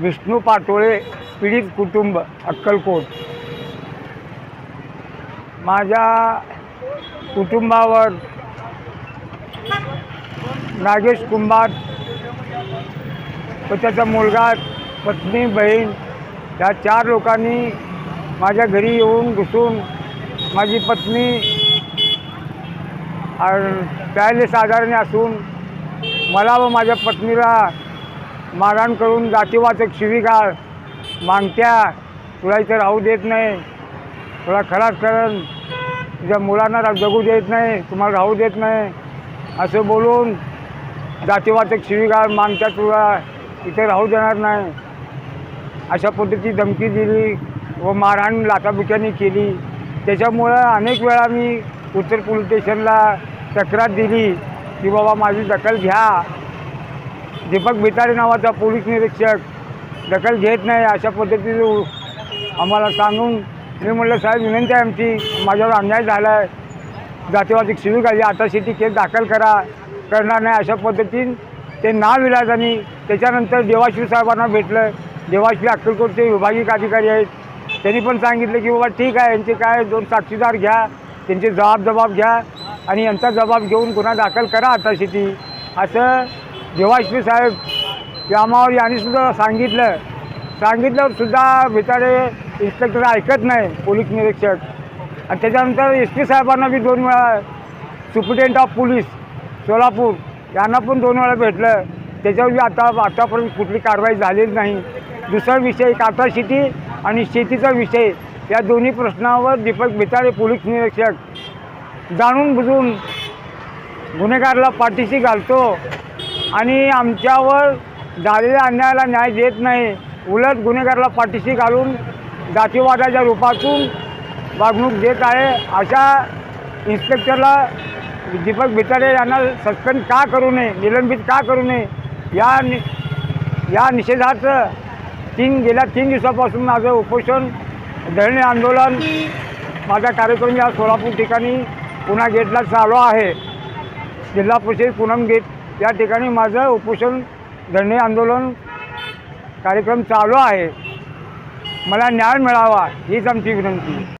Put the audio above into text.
विष्णू पाटोळे पीडित कुटुंब अक्कलकोट. माझ्या कुटुंबावर नागेश कुंभार व त्याचा मुलगा पत्नी बहीण या चार लोकांनी माझ्या घरी येऊन घुसून माझी पत्नी प्यायले साधारणी असून मला व माझ्या पत्नीला मारहाण करून जातीवाचक शिवीगाळ मागत्या तुला इथे राहू देत नाही. तुला खराब करण. तुझ्या मुलांना जगू देत नाही. तुम्हाला राहू देत नाही. असं बोलून जातीवाचक शिवीगाळ मागत्या तुला इथे राहू देणार नाही. अशा पद्धतीची धमकी दिली व मारहाण लाथाबुक्यांनी केली. त्याच्यामुळं अनेक वेळा मी उत्तर पोलीस स्टेशनला तक्रार दिली की बाबा माझी दखल घ्या. दीपक बिताडे नावाचा पोलीस निरीक्षक दखल घेत नाही अशा पद्धतीने आम्हाला सांगून मी म्हटलं साहेब विनंती आहे आमची माझ्यावर अन्याय झाला आहे जातीवादी शिवी घाली आता शेती केस दाखल करा करणार नाही अशा पद्धतीने ते नावविलाजांनी त्याच्यानंतर देवाश्री साहेबांना भेटलं. देवाश्री अक्कलकोटचे विभागीय अधिकारी आहेत. त्यांनी पण सांगितलं की बाबा ठीक आहे यांचे काय दोन साक्षीदार घ्या त्यांचे जबाब जबाब घ्या आणि यांचा जबाब घेऊन गुन्हा दाखल करा आता शेती. असं देवाश्री साहेब यामावर यांनी सुद्धा सांगितलं सांगितल्यावर सुद्धा भिताडे इन्स्पेक्टर ऐकत नाही पोलीस निरीक्षक. आणि त्याच्यानंतर एस पी साहेबांना बी दोन वेळा सुप्रिटेंट ऑफ पोलीस सोलापूर यांना पण दोन वेळा भेटलं. त्याच्यावर बी आता आतापर्यंत कुठली कारवाई झालेली नाही. दुसरा विषय काटा शेती आणि शेतीचा विषय या दोन्ही प्रश्नावर दीपक भिताडे पोलीस निरीक्षक जाणून बुजून गुन्हेगारला पाठीशी घालतो. आणि आमच्यावर झालेल्या अन्यायाला न्याय देत नाही. उलट गुन्हेगाराला पाठीशी घालून जातीवादाच्या रूपातून वागणूक देत आहे. अशा इन्स्पेक्टरला दीपक भितारे यांना सस्पेंड का करू नये निलंबित का करू नये या नि या निषेधाचं तीन गेल्या तीन दिवसापासून माझं उपोषण धरणे आंदोलन माझा कार्यक्रम या सोलापूर ठिकाणी पुन्हा गेटला चालू आहे. जिल्हा परिषद पूनम गेट या ठिकाणी माझं उपोषण धरणे आंदोलन कार्यक्रम चालू आहे. मला न्याय मिळावा हीच आमची विनंती.